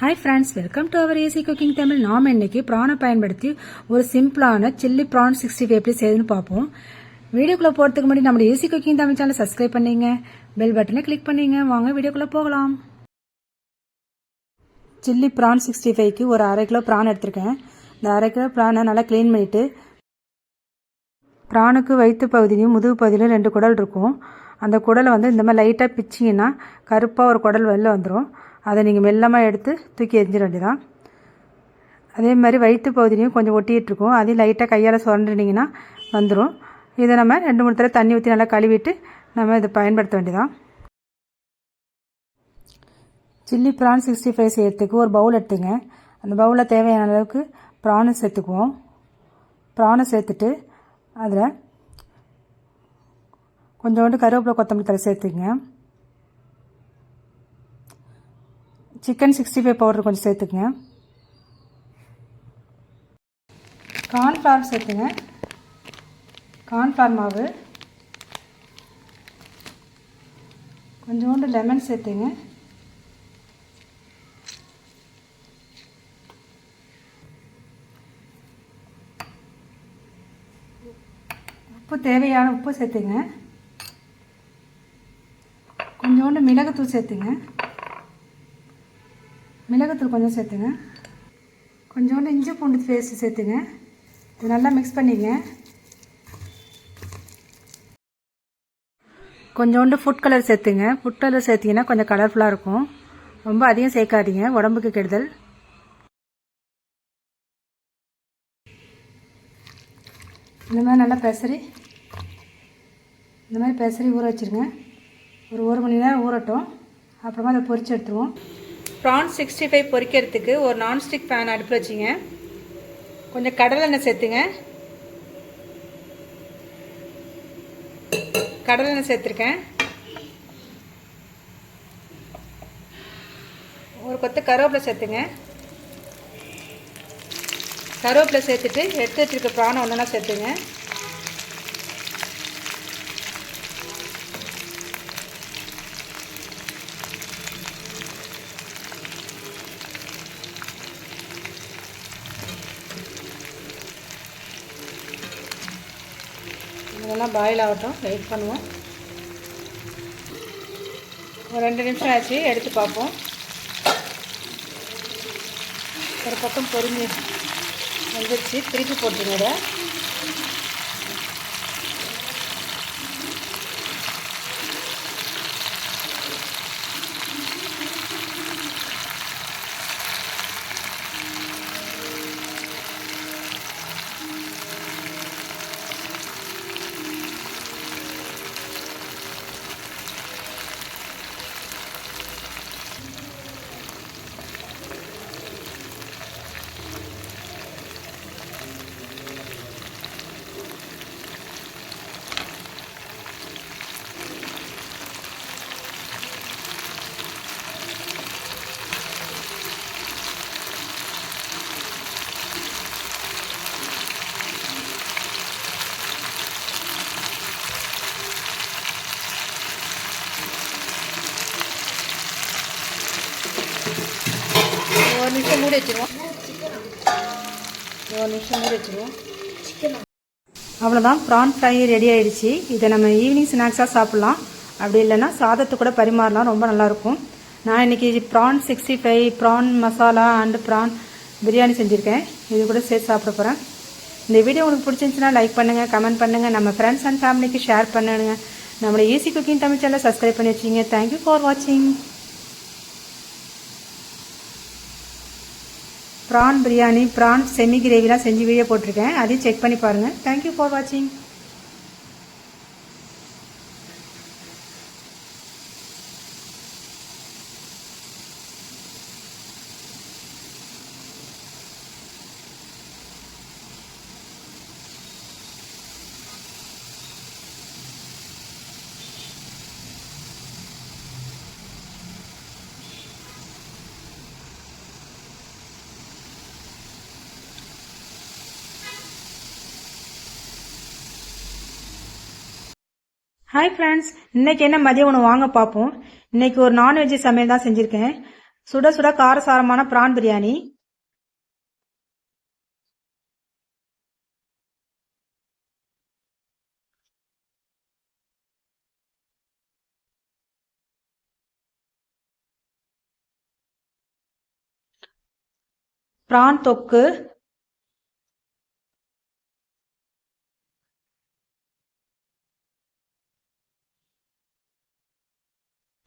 Hi friends welcome to our AC cooking Tamil நாம் இன்னைக்கு ப்ரானை பயன்படுத்தி ஒரு சிம்பிளான சில்லி ப்ரான் சிக்ஸ்டி ஃபைவ் எப்படி செய்யுதுன்னு பார்ப்போம். வீடியோக்குள்ளே போகிறதுக்கு முன்னாடி நம்ம AC cooking Tamil channel subscribe பண்ணிங்க. பெல் பட்டனை கிளிக் பண்ணிங்க. வாங்க வீடியோக்குள்ளே போகலாம். சில்லி ப்ரான் சிக்ஸ்டி ஃபைவ்க்கு ஒரு அரை கிலோ ப்ரான் எடுத்திருக்கேன். இந்த அரை கிலோ ப்ரானை நல்லா க்ளீன் பண்ணிவிட்டு ப்ரானுக்கு வயிற்று பகுதியிலையும் முதுகு பகுதியிலையும் ரெண்டு குடல் இருக்கும். அந்த குடலை வந்து இந்த மாதிரி லைட்டாக பிச்சிங்கன்னா கருப்பாக ஒரு குடல் வெளில வந்துடும் அதை நீங்கள் மெல்லமாக எடுத்து தூக்கி எரிஞ்சிட வேண்டியதான் அதே மாதிரி வயிற்று பகுதியிலையும் கொஞ்சம் ஒட்டிகிட்ருக்கும் அதையும் லைட்டாக கையால் சுரண்டுனீங்கன்னா வந்துடும் இதை நம்ம ரெண்டு மூணு தடவை தண்ணி ஊற்றி நல்லா கழுவிட்டு நம்ம இதை பயன்படுத்த வேண்டியதான் சில்லி ப்ரான் சிக்ஸ்டி ஃபைவ் செய்யறதுக்கு ஒரு பவுல் எடுத்துங்க. அந்த பவுலில் தேவையான அளவுக்கு ப்ரானை சேர்த்துக்குவோம். ப்ரானை சேர்த்துட்டு அதில் கொஞ்சோண்டு கருவேப்பிலை கொத்தமல்லி தலை சேர்த்துக்குங்க. சிக்கன் சிக்ஸ்டி ஃபைவ் பவுடர் கொஞ்சம் சேர்த்துக்குங்க. கார்ன்ஃப்ளவர் சேர்த்துங்க. கார்ன்ஃப்ளவர் மாவு. கொஞ்சோண்டு லெமன் சேர்த்துங்க. உப்பு தேவையான உப்பு சேர்த்துங்க. கொஞ்சோண்டு மிளகுத்தூள் சேர்த்துங்க. மிளகுத்தூள் கொஞ்சம் சேர்த்துங்க. கொஞ்சோண்டு இஞ்சி பூண்டு பேஸ்ட்டு சேர்த்துங்க. இது நல்லா மிக்ஸ் பண்ணிங்க. கொஞ்சோண்டு ஃபுட் கலர் சேர்த்துங்க. ஃபுட் கலர் சேர்த்திங்கன்னா கொஞ்சம் கலர்ஃபுல்லாக இருக்கும். ரொம்ப அதிகம் சேர்க்காதீங்க. உடம்புக்கு கெடுதல். இந்த மாதிரி நல்லா பெசரி இந்த மாதிரி பெசரி ஊற வச்சுருங்க. ஒரு ஒரு மணி நேரம் ஊறட்டும். அப்புறமா அதை பொறிச்சு எடுத்துருவோம். ப்ரான் சிக்ஸ்டி ஃபைவ் பொரிக்கிறதுக்கு ஒரு நான்ஸ்டிக் பேன் அடுப்பில் வச்சிங்க. கொஞ்சம் கடலெண்ணெய் சேர்த்துங்க. கடலெண்ணெய் சேர்த்துருக்கேன். ஒரு கொத்து கருவேப்பிலை சேர்த்துங்க. கருவேப்பிலை சேர்த்துட்டு எடுத்து வச்சுருக்க ப்ரானை ஒன்றுனா சேர்த்துங்க. இதெல்லாம் பாயில் ஆகட்டும். வெயிட் பண்ணுவோம். ஒரு ரெண்டு நிமிஷம் ஆச்சு. எடுத்து பார்ப்போம். ஒரு பக்கம் பொரிஞ்சு வந்துருச்சு. திருப்பி போட்டுருங்க நிமிஷம் மூடி வச்சுருவோம் ஒரு நிமிஷம் மூடி வச்சுருவோம் அவ்வளோதான் ப்ரான் ஃப்ரை ரெடி ஆயிடுச்சு. இதை நம்ம ஈவினிங் ஸ்நாக்ஸாக சாப்பிட்லாம். அப்படி இல்லைன்னா சாதத்து கூட பரிமாறலாம். ரொம்ப நல்லாயிருக்கும். நான் இன்றைக்கி prawn sixty five prawn masala and prawn biryani செஞ்சுருக்கேன். இது கூட சேர்த்து சாப்பிட போகிறேன் இந்த வீடியோ உங்களுக்கு பிடிச்சிருந்துச்சுன்னா லைக் பண்ணுங்கள் கமெண்ட் பண்ணுங்கள் நம்ம ஃப்ரெண்ட்ஸ் அண்ட் ஃபேமிலிக்கு ஷேர் பண்ணுங்க. நம்மளோட ஈஸி குக்கிங் தமிழ் சேனலை சப்ஸ்கிரைப் பண்ணி வச்சிங்க தேங்க்யூ ஃபார் வாட்சிங் ப்ரான் பிரியாணி ப்ரான் செமி கிரேவிலாம் செஞ்சு வீடியோ போட்டிருக்கேன். அதையும் செக் பண்ணி பாருங்கள் தேங்க்யூ ஃபார் வாட்சிங் ஹாய் ஃப்ரெண்ட்ஸ் இன்னைக்கு என்ன மதிய உணவு வாங்க பார்ப்போம். இன்னைக்கு ஒரு நான்வெஜ் சமையல் தான் செஞ்சுருக்கேன். சுட சுட காரசாரமான பிரான் பிரியாணி பிரான் தொக்கு.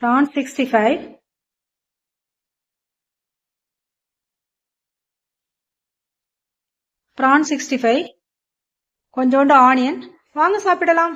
Round 65. ப்ரான் சிக்ஸ்டி ஃபைவ் கொஞ்சோண்டு ஆனியன் வாங்க சாப்பிடலாம்.